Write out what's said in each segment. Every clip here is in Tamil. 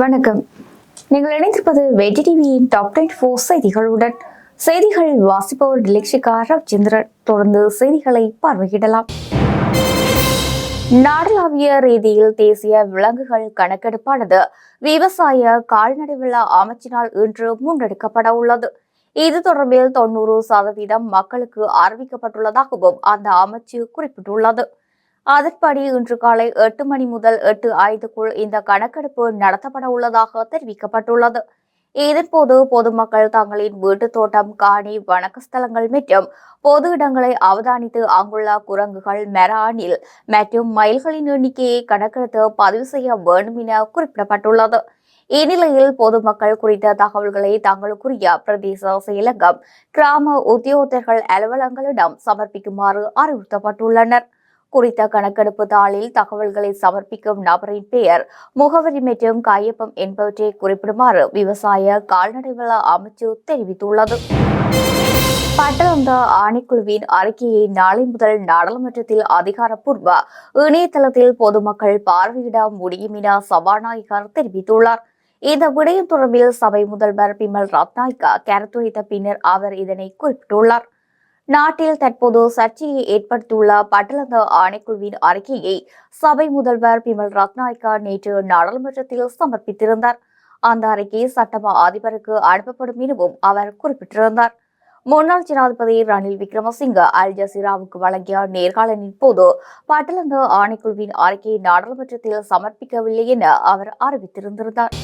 வணக்கம். நீங்கள் இணைந்திருப்பது வெஜி டிவியின் டாப் டென் ஃபோர் செய்திகளுடன். செய்திகள் வாசிப்பவர் டிலக்ஷிகா ரவிச்சந்திரன். தொடர்ந்து செய்திகளை பார்வையிடலாம். நாடளாவிய ரீதியில் தேசிய விலங்குகள் கணக்கெடுப்பானது விவசாய கால்நடை விழா அமைச்சினால் இன்று முன்னெடுக்கப்பட உள்ளது. இது தொடர்பில் தொண்ணூறு சதவீதம் மக்களுக்கு அறிவிக்கப்பட்டுள்ளதாகவும் அந்த அமைச்சு குறிப்பிட்டுள்ளது. அதன்படி இன்று காலை எட்டு மணி முதல் எட்டு ஐந்துக்குள் இந்த கணக்கெடுப்பு நடத்தப்பட உள்ளதாக தெரிவிக்கப்பட்டுள்ளது. இதன்போது பொதுமக்கள் தங்களின் வீட்டுத் தோட்டம் காணி வணக்கஸ்தலங்கள் மற்றும் பொது இடங்களை அவதானித்து அங்குள்ள குரங்குகள் மெரானில் மற்றும் மயில்களின் எண்ணிக்கையை கணக்கெடுத்து பதிவு செய்ய வேண்டும் என குறிப்பிடப்பட்டுள்ளது. இந்நிலையில் பொதுமக்கள் குறித்த தகவல்களை தங்களுக்குரிய பிரதேச செயலகம் கிராம உத்தியோகத்தர்கள் அலுவலகங்களிடம் சமர்ப்பிக்குமாறு அறிவுறுத்தப்பட்டுள்ளனர். குறித்த கணக்கெடுப்பு தாளில் தகவல்களை சமர்ப்பிக்கும் நபரின் பெயர் முகவரி மற்றும் கையொப்பம் என்பவற்றை குறிப்பிடுமாறு விவசாய கால்நடை வள அமைச்சு தெரிவித்துள்ளது. பட்டளந்த ஆணைக்குழுவின் அறிக்கையை நாளை முதல் நாடாளுமன்றத்தில் அதிகாரப்பூர்வ இணையதளத்தில் பொதுமக்கள் பார்வையிட முடியும் என சபாநாயகர் தெரிவித்துள்ளார். இந்த விடயம் தொடர்பில் சபை முதல்வர் பிமல் ரத்நாயக்கா கருத்துரைத்த பின்னர் அவர் இதனை குறிப்பிட்டுள்ளார். நாட்டில் தற்போது சர்ச்சையை ஏற்படுத்தியுள்ள பட்டலந்த ஆணைக்குழுவின் அறிக்கையை சபை முதல்வர் பிமல் ரத்நாயக்கா நேற்று நாடாளுமன்றத்தில் சமர்ப்பித்திருந்தார். அந்த அறிக்கை சட்டமா அதிபருக்கு அனுப்பப்படும் எனவும் அவர் குறிப்பிட்டிருந்தார். முன்னாள் ஜனாதிபதி ரணில் விக்ரமசிங்க அல் ஜசீராவுக்கு வழங்கிய நேர்காணலின் போது பட்டலந்த ஆணைக்குழுவின் அறிக்கையை நாடாளுமன்றத்தில் சமர்ப்பிக்கவில்லை என அவர் அறிவித்திருந்திருந்தார்.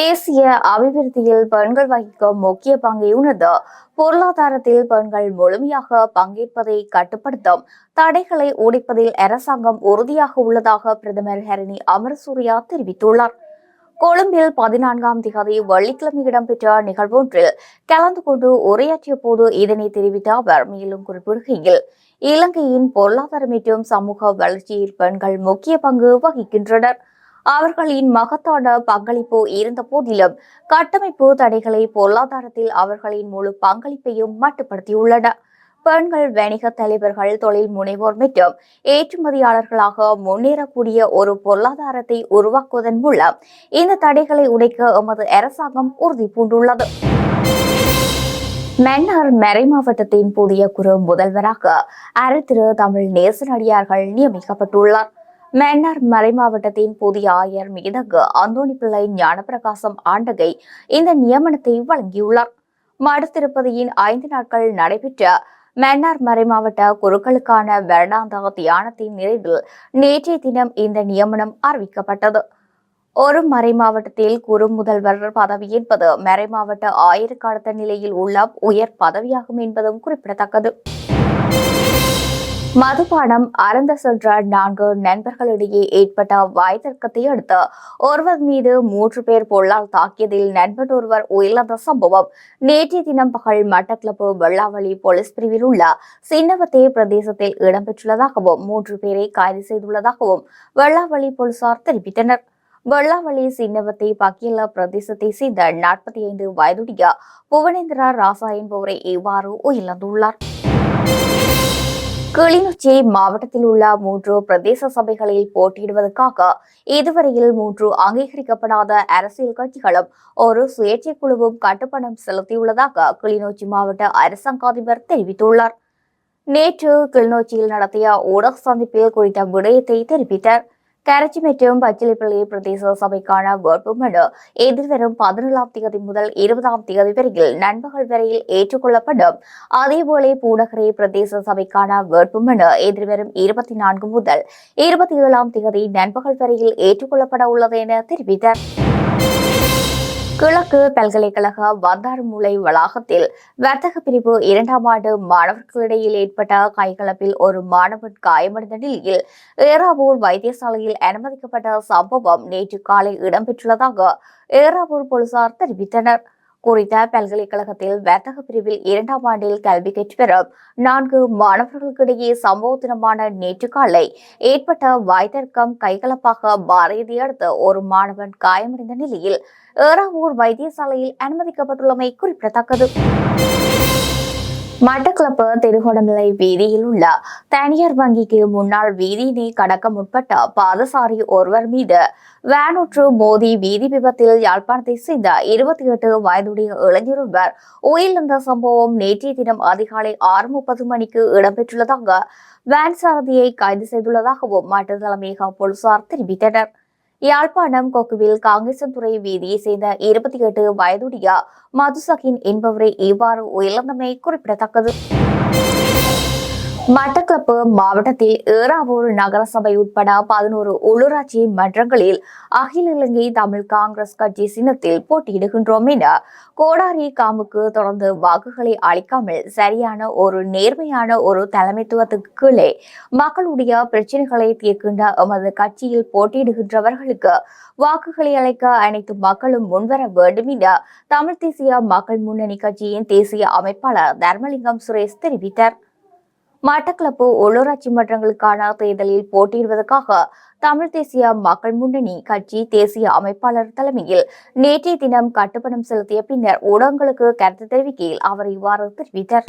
தேசிய அபிவிருத்தியில் பெண்கள் வகிக்கும் முக்கிய பங்கை உணர்ந்து பொருளாதாரத்தில் பெண்கள் முழுமையாக பங்கேற்பதை கட்டுப்படுத்தும் தடைகளை ஒடிப்பதில் அரசாங்கம் உறுதியாக உள்ளதாக பிரதமர் ஹரணி அமரசூரியா தெரிவித்துள்ளார். கொழும்பில் பதினான்காம் திகதி வெள்ளிக்கிழமை இடம்பெற்ற நிகழ்வொன்றில் கலந்து கொண்டு உரையாற்றிய போது இதனை தெரிவித்த அவர் மேலும் குறிப்பிடுகையில் இலங்கையின் பொருளாதார மற்றும் சமூக வளர்ச்சியில் பெண்கள் முக்கிய பங்கு வகிக்கின்றனர். அவர்களின் மகத்தான பங்களிப்பு இருந்த போதிலும் கட்டமைப்பு தடைகளை பொருளாதாரத்தில் அவர்களின் முழு பங்களிப்பையும் மட்டுப்படுத்தியுள்ளன. பெண்கள் வணிக தலைவர்கள் தொழில் முனைவோர் மற்றும் ஏற்றுமதியாளர்களாக முன்னேறக்கூடிய ஒரு பொருளாதாரத்தை உருவாக்குவதன் மூலம் இந்த தடைகளை உடைக்க எமது அரசாங்கம் உறுதி பூண்டுள்ளது. மன்னார் மறை மாவட்டத்தின் புதிய குரு முதல்வராக அருத்திரு தமிழ் நேசனடியார்கள் நியமிக்கப்பட்டுள்ளார். மன்னார் மறை மாவட்டத்தின் புதிய ஆயர் மீதகு அந்தோணி பிள்ளை ஞானப்பிரகாசம் ஆண்டகை இந்த நியமனத்தை வழங்கியுள்ளார். மடுத்திருப்பதியின் ஐந்து நாட்கள் நடைபெற்ற மன்னார் மறை மாவட்ட குருக்களுக்கான வருடாந்த தியானத்தின் நிறைவில் நேற்றைய தினம் இந்த நியமனம் அறிவிக்கப்பட்டது. ஒரு மறை மாவட்டத்தில் குறு முதல்வர் பதவி என்பது மறை மாவட்ட நிலையில் உள்ள உயர் பதவியாகும் என்பதும் குறிப்பிடத்தக்கது. மதுபானம் அறந்த சென்ற நான்கு நண்பர்களிடையே ஏற்பட்ட வாய்த்தர்க்கத்தை அடுத்து ஒருவர் மீது மூன்று பேர் பொருளால் தாக்கியதில் நண்பன் ஒருவர் உயிரிழந்த சம்பவம் நேற்றைய தினம் பகல் மட்டக்கிளப்பு வெள்ளாவளி போலீஸ் பிரிவில் உள்ள சின்னவத்தே பிரதேசத்தில் இடம்பெற்றுள்ளதாகவும் மூன்று பேரை கைது செய்துள்ளதாகவும் வெள்ளாவளி போலீசார் தெரிவித்தனர். வெள்ளாவளி சின்னவத்தை பக்கியல பிரதேசத்தை சேர்ந்த நாற்பத்தி ஐந்து வயதுடைய புவனேந்திரா ராசா என்பவரை இவ்வாறு உயிரிழந்துள்ளார். கிளிநொச்சி மாவட்டத்தில் உள்ள மூன்று பிரதேச சபைகளில் போட்டியிடுவதற்காக இதுவரையில் மூன்று அங்கீகரிக்கப்படாத அரசியல் கட்சிகளும் ஒரு சுயேட்சை குழுவும் கட்டுப்பணம் செலுத்தியுள்ளதாக கிளிநொச்சி மாவட்ட அரசாங்காதிபர் தெரிவித்துள்ளார். நேற்று கிளிநொச்சியில் நடத்திய ஊடக சந்திப்பில் குறித்த விடயத்தை தெரிவித்தார். கரச்சி மற்றும் பச்சிலைப்பள்ளி பிரதேச சபைக்கான வேட்புமனு எதிர்வரும் பதினேழாம் தேதி முதல் இருபதாம் தேதி வரையில் நண்பகல் வரையில் ஏற்றுக்கொள்ளப்படும் அதேபோல பூநகரி பிரதேச சபைக்கான வேட்புமனு எதிர்வரும் இருபத்தி நான்கு முதல் இருபத்தி ஏழாம் தேதி நண்பகல் வரையில் ஏற்றுக்கொள்ளப்பட உள்ளது என தெரிவித்தார் கிழக்கு பல்கலைக்கழக வந்தார்மூலை வளாகத்தில் வர்த்தக பிரிவு இரண்டாம் ஆண்டு மாணவர்களிடையில் ஏற்பட்ட கைகலப்பில் ஒரு மாணவன் காயமடைந்த நிலையில் ஏறாவூர் வைத்தியசாலையில் அனுமதிக்கப்பட்ட சம்பவம் நேற்று காலை இடம்பெற்றுள்ளதாக ஏறாவூர் போலீசார் தெரிவித்தனர். குறித்த பல்கலைக்கழகத்தில் வர்த்தக பிரிவில் இரண்டாம் ஆண்டில் கல்வி கற்று நான்கு மாணவர்களுக்கிடையே சம்பவ தினமான நேற்று காலை ஏற்பட்ட வாய்தர்க்கம் கைகலப்பாக மாறியதை அடுத்து ஒரு மாணவன் காயமடைந்த நிலையில் ஏறாவூர் வைத்தியசாலையில் அனுமதிக்கப்பட்டுள்ளமை குறிப்பிடத்தக்கது. மட்டக்களப்பு திருகோணமலை வீதியில் உள்ள தனியார் வங்கிக்கு முன்னாள் வீதியினை கடக்க முற்பட்ட பாதசாரி ஒருவர் மீது வேனொற்று மோதி வீதி விபத்தில் யாழ்ப்பாணத்தை சேர்ந்த இருபத்தி எட்டு வயதுடைய இளைஞர் உயிரிழந்த சம்பவம் நேற்றைய தினம் அதிகாலை ஆறு முப்பது மணிக்கு இடம்பெற்றுள்ளதாக வேன் சாரதியை கைது செய்துள்ளதாகவும் மட்ட தலைமையக போலீசார் தெரிவித்தனர். யாழ்ப்பாணம் கொக்குவில் காங்கேசன்துறை வீதியை சேர்ந்த இருபத்தி எட்டு வயதுடைய மதுசகின் என்பவரை இவ்வாறு உயர்ந்தமை குறிப்பிடத்தக்கது. மட்டக்களப்பு மாவட்டத்தில் ஏறாவூர் நகரசபை உட்பட பதினோரு உள்ளூராட்சி மன்றங்களில் அகில இலங்கை தமிழ் காங்கிரஸ் கட்சி சின்னத்தில் போட்டியிடுகின்றோம் என கோடாரி காமுக்கு தொடர்ந்து வாக்குகளை அளிக்காமல் சரியான ஒரு நேர்மையான ஒரு தலைமைத்துவத்துக்கு கீழே மக்களுடைய பிரச்சனைகளை தீர்க்கின்ற எமது கட்சியில் போட்டியிடுகின்றவர்களுக்கு வாக்குகளை அளிக்க அனைத்து மக்களும் முன்வர வேண்டும் என தமிழ் தேசிய மக்கள் முன்னணி கட்சியின் தேசிய அமைப்பாளர் தர்மலிங்கம் சுரேஷ் தெரிவித்தார். மட்டக்களப்பு உள்ளூராட்சி மன்றங்களுக்கான தேர்தலில் போட்டியிடுவதற்காக தமிழ் தேசிய மக்கள் முன்னணி கட்சி தேசிய அமைப்பாளர் தலைமையில் நேற்றைய தினம் கட்டுப்பணம் செலுத்திய பின்னர் ஊடகங்களுக்கு கருத்து தெரிவிக்கையில் அவர் இவ்வாறு தெரிவித்தார்.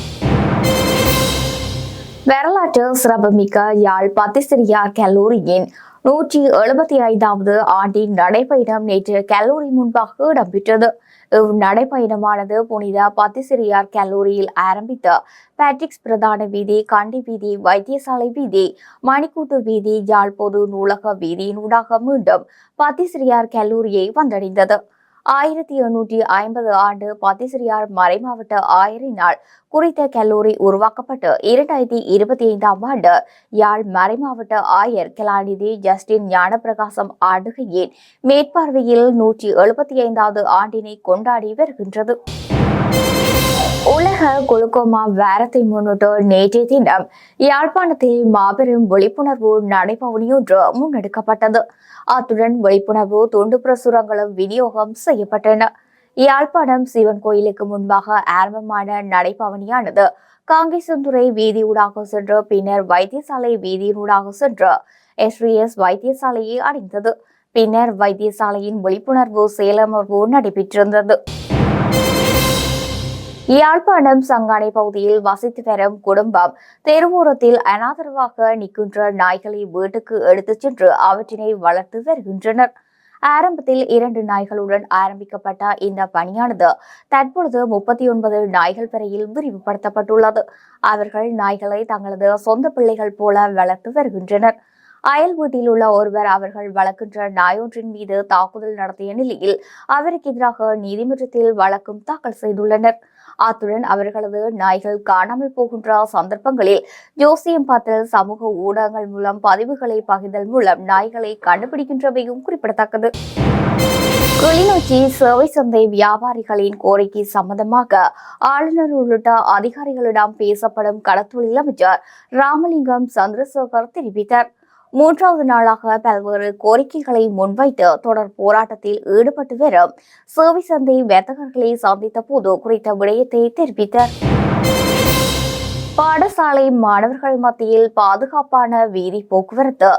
வரலாற்று சிறப்புமிக்க யாழ் பத்திசிரியார் கல்லூரியின் நூற்றி எழுபத்தி ஐந்தாவது ஆண்டின் நடைபயணம் நேற்று கல்லூரி முன்பாக இடம்பெற்றது. நடைப்பயணமானது புனித பத்திசிறியார் கல்லூரியில் ஆரம்பித்து பேட்ரிக்ஸ் பிரதான வீதி கண்டி வீதி வைத்தியசாலை வீதி மணிக்கூட்டு வீதி யாழ் பொது நூலக வீதியினூடாக மீண்டும் பத்திசிறியார் கல்லூரியை வந்தடைந்தது. ஆயிரத்தி எண்ணூற்றி ஐம்பது ஆண்டு பத்திசிரியார் மறைமாவட்ட ஆயரினால் குறித்த கல்லூரி உருவாக்கப்பட்டு இரண்டாயிரத்தி இருபத்தி ஐந்தாம் ஆண்டு யாழ் மறைமாவட்ட ஆயர் கலாநிதி ஜஸ்டின் ஞானப்பிரகாசம் ஆண்டுகையின் மேற்பார்வையில் நூற்றி எழுபத்தி ஐந்தாவது ஆண்டினை கொண்டாடி வருகின்றது. உலக குளுக்கோமா வாரத்தை முன்னிட்டு நேற்றைய தினம் யாழ்ப்பாணத்தில் மாபெரும் விழிப்புணர்வு நடைபவனியொன்று முன்னெடுக்கப்பட்டது. அத்துடன் விழிப்புணர்வு துண்டு பிரசுரங்களும் விநியோகம் செய்யப்பட்டன. யாழ்ப்பாணம் சிவன் கோயிலுக்கு முன்பாக ஆரம்பமான நடைபவனியானது காங்கேசந்துறை வீதியூடாக சென்று பின்னர் வைத்தியசாலை வீதியினூடாக சென்று எஸ்ரிஎஸ் வைத்தியசாலையை அடைந்தது. பின்னர் வைத்தியசாலையின் விழிப்புணர்வு செயலமர்வு நடைபெற்றிருந்தது. யாழ்ப்பாணம் சங்கானை பகுதியில் வசித்து வரும் குடும்பம் தெருவோரத்தில் அனாதரவாக நிற்கின்ற நாய்களை வீட்டுக்கு எடுத்துச் சென்று அவற்றினை வளர்த்து வருகின்றனர். ஆரம்பத்தில் இரண்டு நாய்களுடன் ஆரம்பிக்கப்பட்ட இந்த பணியானது தற்பொழுது முப்பத்தி ஒன்பது நாய்கள் வரையில் விரிவுபடுத்தப்பட்டுள்ளது. அவர்கள் நாய்களை தங்களது சொந்த பிள்ளைகள் போல வளர்த்து வருகின்றனர். அயல் வீட்டில் உள்ள ஒருவர் அவர்கள் வளர்க்கின்ற நாயொன்றின் மீது தாக்குதல் நடத்திய நிலையில் அவருக்கு எதிராக நீதிமன்றத்தில் வழக்கும் தாக்கல் செய்துள்ளனர். அத்துடன் அவர்களது நாய்கள் காணாமல் போகின்ற சந்தர்ப்பங்களில் ஜோசியம் பார்த்தல் சமூக ஊடகங்கள் மூலம் பதிவுகளை பகிர்தல் மூலம் நாய்களை கண்டுபிடிக்கின்றவையும் குறிப்பிடத்தக்கது. கிளிநொச்சி சேவை சந்தை வியாபாரிகளின் கோரிக்கை சம்பந்தமாக ஆளுநர் உள்ளிட்ட அதிகாரிகளிடம் பேசப்படும் கடத்தொழில் அமைச்சர் ராமலிங்கம் சந்திரசேகர் தெரிவித்தார். மூன்றாவது நாளாக பல்வேறு கோரிக்கைகளை முன்வைத்து தொடர் போராட்டத்தில் ஈடுபட்டு வரும் சேவை சந்தை வர்த்தகர்களை சந்தித்த போது குறித்த விடயத்தை தெரிவித்தார். பாடசாலை மாணவர்கள் மத்தியில் பாதுகாப்பான வீதி போக்குவரத்து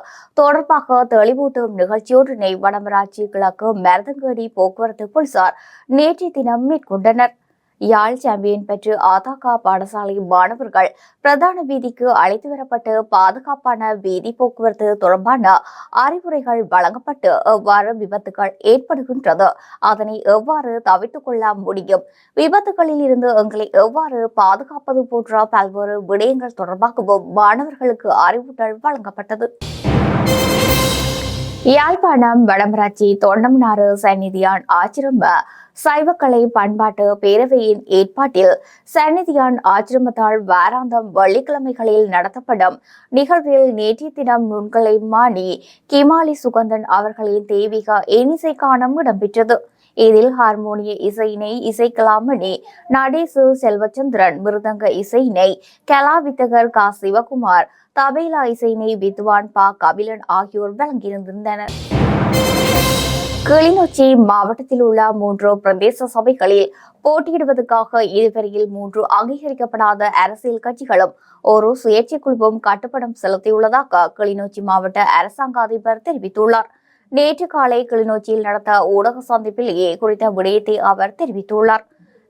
தொடர்பாக தெளிவூட்டும் நிகழ்ச்சியொன்றினை வடமராட்சி கிழக்கு மருதங்கேடி போக்குவரத்து போலீசார் நேற்றைய தினம் மேற்கொண்டனர். யாழ் சாம்பியன் பெற்று ஆதாகா பாடசாலை மாணவர்கள் பிரதான வீதிக்கு அழைத்து வரப்பட்டு பாதுகாப்பான வீதி போக்குவரத்து தொடர்பான அறிவுரைகள் வழங்கப்பட்டு எவ்வாறு விபத்துகள் ஏற்படுகின்றது அதனை எவ்வாறு தவிர்த்துக் கொள்ள முடியும் விபத்துகளில் இருந்து எங்களை எவ்வாறு பாதுகாப்பது போன்ற பல்வேறு விடயங்கள் தொடர்பாகவும் மாணவர்களுக்கு அறிவுறுத்தல் வழங்கப்பட்டது. யாழ்ப்பாணம் வடமராட்சி தொண்டம்னாறு சந்நிதியான் ஆச்சிரம சைவக்கலை பண்பாட்டு பேரவையின் ஏற்பாட்டில் சந்நிதியான் ஆச்சிரமத்தால் வாராந்தம் வெள்ளிக்கிழமைகளில் நடத்தப்படும் நிகழ்வில் நேற்றைய தினம் நுண்கலை மாணி கிமாலி சுகந்தன் அவர்களின் தெய்வீக எண்ணிசை காணம் இடம்பெற்றது. இதில் ஹார்மோனிய இசையினை இசைக்கலாமணி நடேசு செல்வச்சந்திரன் மிருதங்க இசையினை கலாவித்தகர் கா. சிவகுமார் தபேலா இசையினை வித்வான் பா. கபிலன் ஆகியோர் வழங்கியிருந்திருந்தனர் கிளிநொச்சி மாவட்டத்தில் உள்ள மூன்று பிரதேச சபைகளில் போட்டியிடுவதற்காக இதுவரையில் மூன்று அங்கீகரிக்கப்படாத அரசியல் கட்சிகளும் ஒரு சுயேட்சை குழுவும் கட்டுப்படம் செலுத்தியுள்ளதாக கிளிநொச்சி மாவட்ட அரசாங்க அதிபர் தெரிவித்துள்ளார். நேற்று காலை கிளிநொச்சியில் நடந்த ஊடக சந்திப்பிலேயே குறித்த விடயத்தை அவர் தெரிவித்துள்ளார்.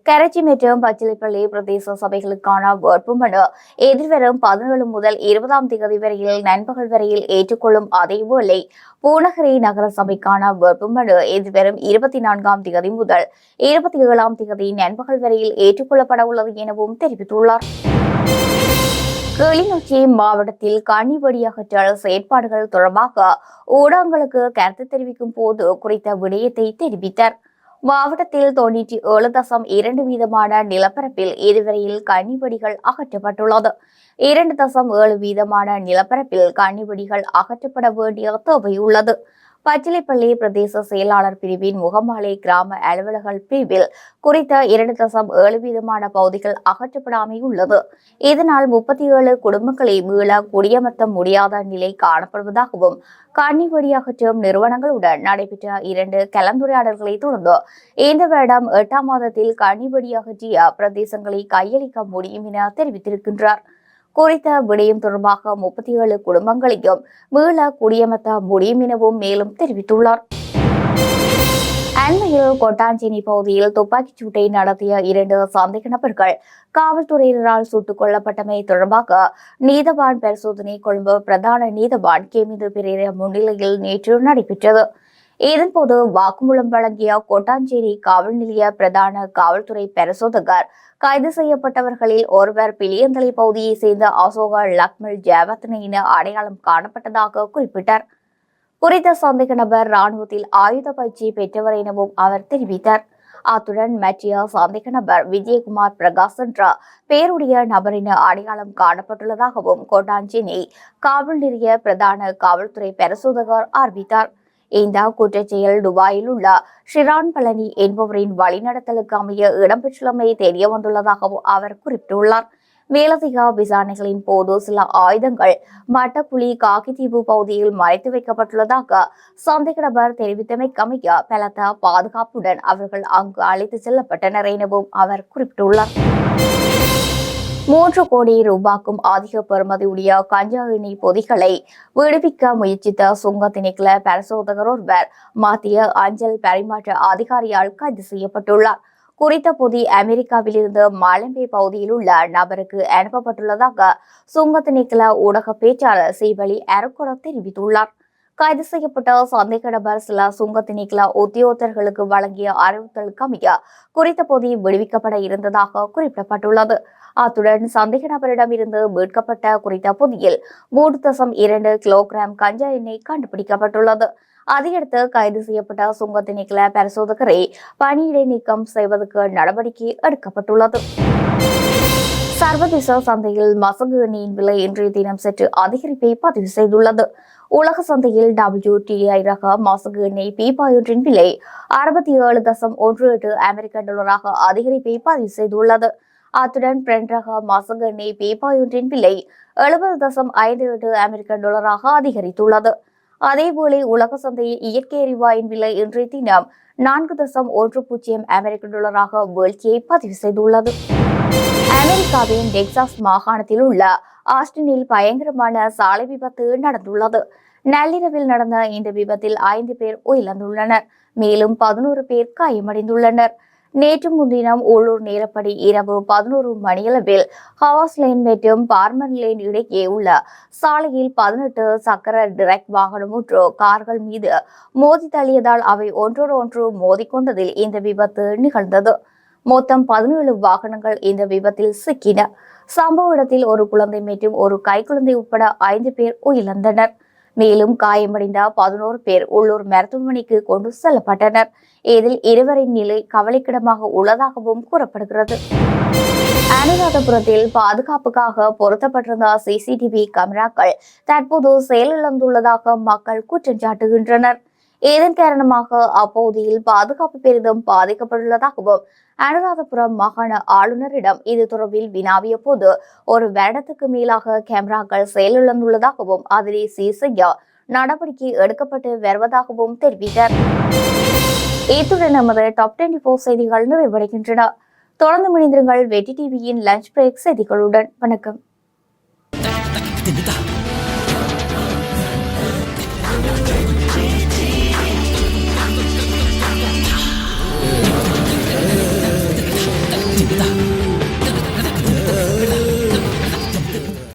கரைச்சி மற்றும் பச்சிலைப்பள்ளி பிரதேச சபைகளுக்கான வேட்புமனு எதிர்வரும் பதினேழு முதல் இருபதாம் தேதி வரையில் நண்பகல் வரையில் ஏற்றுக்கொள்ளும் அதேவேளை பூநகரி நகர சபைக்கான வேட்புமனு எதிர்வரும் இருபத்தி நான்காம் தேதி முதல் இருபத்தி ஏழாம் தேதி நண்பகல் வரையில் ஏற்றுக்கொள்ளப்பட உள்ளது எனவும் தெரிவித்துள்ளார். கிளிநொச்சி மாவட்டத்தில் கனிவடி அகற்றல் செயற்பாடுகள் தொடர்பாக ஊடகங்களுக்கு கருத்து தெரிவிக்கும் போது குறித்த விடயத்தை தெரிவித்தார். மாவட்டத்தில் தொண்ணூற்றி ஏழு தசம் இரண்டு வீதமான நிலப்பரப்பில் இதுவரையில் கன்னிவெடிகள் அகற்றப்பட்டுள்ளது. இரண்டு தசம் ஏழு வீதமான நிலப்பரப்பில் கன்னிவெடிகள் அகற்றப்பட வேண்டிய தேவை உள்ளது பச்சிலைப்பள்ளி பிரதேச செயலாளர் பிரிவின் முகமாலை கிராம அலுவலர்கள் பிரிவில் குறித்த இரண்டு தசம் ஏழு வீதமான பகுதிகள் அகற்றப்படாமை உள்ளது. இதனால் முப்பத்தி ஏழு குடும்பங்களை மீள குடியமர்த்த முடியாத நிலை காணப்படுவதாகவும் கன்னிவெடி அகற்றும் நிறுவனங்களுடன் நடைபெற்ற இரண்டு கலந்துரையாடல்களை தொடர்ந்து இந்த வருடம் எட்டாம் மாதத்தில் கன்னிவெடி அகற்றிய பிரதேசங்களை கையளிக்க முடியும் என தெரிவித்திருக்கின்றார். குறித்த விடயம் தொடர்பாக முப்பத்தி ஏழு குடும்பங்களையும் மீள குடியமர்த்த முடியும் எனவும் மேலும் தெரிவித்துள்ளார். அண்மையில் கொட்டாஞ்சேனி பகுதியில் துப்பாக்கிச் சூட்டை நடத்திய இரண்டு சந்தேக நபர்கள் காவல்துறையினரால் சுட்டுக் கொல்லப்பட்டமை தொடர்பாக நீதவான் பரிசோதனை கொழும்பு பிரதான நீதவான் கேமிது பெரிய முன்னிலையில் நேற்று நடைபெற்றது. இதன்போது வாக்குமூலம் வழங்கிய கோட்டாஞ்சேரி காவல் நிலைய பிரதான காவல்துறை பரிசோதகர் கைது செய்யப்பட்டவர்களில் ஒருவர் பிளியந்தலை பகுதியைச் சேர்ந்த அசோகா லக்மல் ஜெயவர்தன என அடையாளம் காணப்பட்டதாக குறிப்பிட்டார். குறித்த சந்தேக நபர் ராணுவத்தில் ஆயுத பயிற்சி பெற்றவர் எனவும் அவர் தெரிவித்தார். அத்துடன் மற்றிய சந்தேக நபர் விஜயகுமார் பிரகாஷ் என்ற பேருடைய நபரின் அடையாளம் காணப்பட்டுள்ளதாகவும் கோட்டாஞ்சினி காவல் நிலைய பிரதான காவல்துறை பரிசோதகர் அறிவித்தார். இந்த குற்றச்செயல் துபாயில் உள்ள ஷிரான் பழனி என்பவரின் வழிநடத்தலுக்கு அமைய இடம்பெற்றுள்ளமை தெரிய வந்துள்ளதாகவும் அவர் குறிப்பிட்டுள்ளார். மேலதிக விசாரணைகளின் போது சில ஆயுதங்கள் மட்டப்புலி காக்கித்தீவு பகுதியில் மறைத்து வைக்கப்பட்டுள்ளதாக சந்தேக நபர் தெரிவித்தமைக்கமைய பலத்த பாதுகாப்புடன் அவர்கள் அங்கு அழைத்து செல்லப்பட்டனர் எனவும் அவர் குறிப்பிட்டுள்ளார். மூன்று கோடி ரூபாய்க்கும் அதிக பெறுமதியுடைய கஞ்சா எண்ணெய் பொதிகளை விடுவிக்க முயற்சித்த சுங்க திணைக்கள பரிசோதகர் ஒருவர் மத்திய அஞ்சல் பரிமாற்ற அதிகாரியால் கைது செய்யப்பட்டுள்ளார். குறித்த பொதி அமெரிக்காவிலிருந்து மாலம்பே பகுதியில் உள்ள நபருக்கு அனுப்பப்பட்டுள்ளதாக சுங்க திணைக்கள ஊடக பேச்சாளர் சீவலி அரக்கொட தெரிவித்துள்ளார். கைது செய்யப்பட்ட சந்தேக நபர் சில சுங்க திணைக்கள உத்தியோகர்களுக்கு வழங்கிய அறிவுறுத்தலுக்கு அமைய குறித்த பொதி விடுவிக்கப்பட இருந்ததாக குறிப்பிடப்பட்டுள்ளது. அத்துடன் சந்தேக நபரிடம் இருந்து மீட்கப்பட்ட குறித்த பொதியில் மூன்று தசம் இரண்டு கிலோகிராம் கஞ்சா எண்ணெய் கண்டுபிடிக்கப்பட்டுள்ளது. அதையடுத்து கைது செய்யப்பட்ட சுங்க திணைக்கள பரிசோதகரை பணியிடை நீக்கம் செய்வதற்கு நடவடிக்கை எடுக்கப்பட்டுள்ளது. சர்வதேச சந்தையில் மசகு எண்ணெயின் விலை இன்றைய தினம் சற்று அதிகரிப்பை பதிவு செய்துள்ளது. உலக சந்தையில் டபிள்யூடிஐ ரக மசகு எண்ணெய் பீப்பாயொன்றின் விலை அறுபத்தி ஏழு தசம் ஒன்று எட்டு அமெரிக்க டாலராக அதிகரிப்பை பதிவு செய்துள்ளது. அத்துடன் பிரெண்ட் ரக மசகு எண்ணெய் பீப்பாயொன்றின் விலை எழுபது தசம் ஐந்து எட்டு அமெரிக்க டாலராக அதிகரித்துள்ளது. அதேபோல உலக சந்தையில் இயற்கை எரிவாயின் விலை இன்றைய தினம் நான்கு தசம் ஒன்று பூஜ்ஜியம் அமெரிக்க டாலராக வீழ்ச்சியை பதிவு செய்துள்ளது. அமெரிக்காவின் டெக்சாஸ் மாகாணத்தில் உள்ள ஆஸ்டினில் பயங்கரமான சாலை விபத்து நடந்துள்ளது. நள்ளிரவில் நடந்த இந்த விபத்தில் ஐந்து பேர் உயிரிழந்துள்ளனர். மேலும் பதினோரு பேர் காயமடைந்துள்ளனர். நேற்று முன்தினம் உள்ளூர் நேரப்படி இரவு பதினோரு மணியளவில் ஹவாஸ் லேன் மற்றும் பார்மன் லேன் இடையே உள்ள சாலையில் பதினெட்டு சக்கர டிரெக்ட் வாகனம் ஒன்று கார்கள் மீது மோதி தள்ளியதால் அவை ஒன்றோடு ஒன்று மோதிக்கொண்டதில் இந்த விபத்து நிகழ்ந்தது. மொத்தம் பதினேழு வாகனங்கள் இந்த விபத்தில் சிக்கின. சம்பவ இடத்தில் ஒரு குழந்தை மற்றும் ஒரு கைக்குழந்தை உட்பட ஐந்து பேர் உயிரிழந்தனர். மேலும் காயமடைந்த பதினோரு பேர் உள்ளூர் மருத்துவமனைக்கு கொண்டு செல்லப்பட்டனர். இதில் இருவரின் நிலை கவலைக்கிடமாக உள்ளதாகவும் கூறப்படுகிறது. அனுராதபுரத்தில் பாதுகாப்புக்காக பொருத்தப்பட்டிருந்த சிசிடிவி கேமராக்கள் தற்போது செயலிழந்துள்ளதாக மக்கள் குற்றம் சாட்டுகின்றனர் இதன் காரணமாக அப்பகுதியில் பாதுகாப்பு பெரிதும் பாதிக்கப்பட்டுள்ளதாகவும் அனுராதபுரம் மாகாண ஆளுநரிடம் இது தொடர்பில் வினாவிய போது ஒரு வருடத்துக்கு மேலாக கேமராக்கள் செயலிழந்துள்ளதாகவும் அதனை சீர் நடவடிக்கை எடுக்கப்பட்டு வருவதாகவும் தெரிவித்தார். இத்துடன் நமது டாப் டுவெண்டி போர் செய்திகள் நிறைவடைகின்றன. தொடர்ந்து மணிந்திருங்கள் வெட்டி டிவியின் லஞ்ச் பிரேக் செய்திகளுடன். வணக்கம்.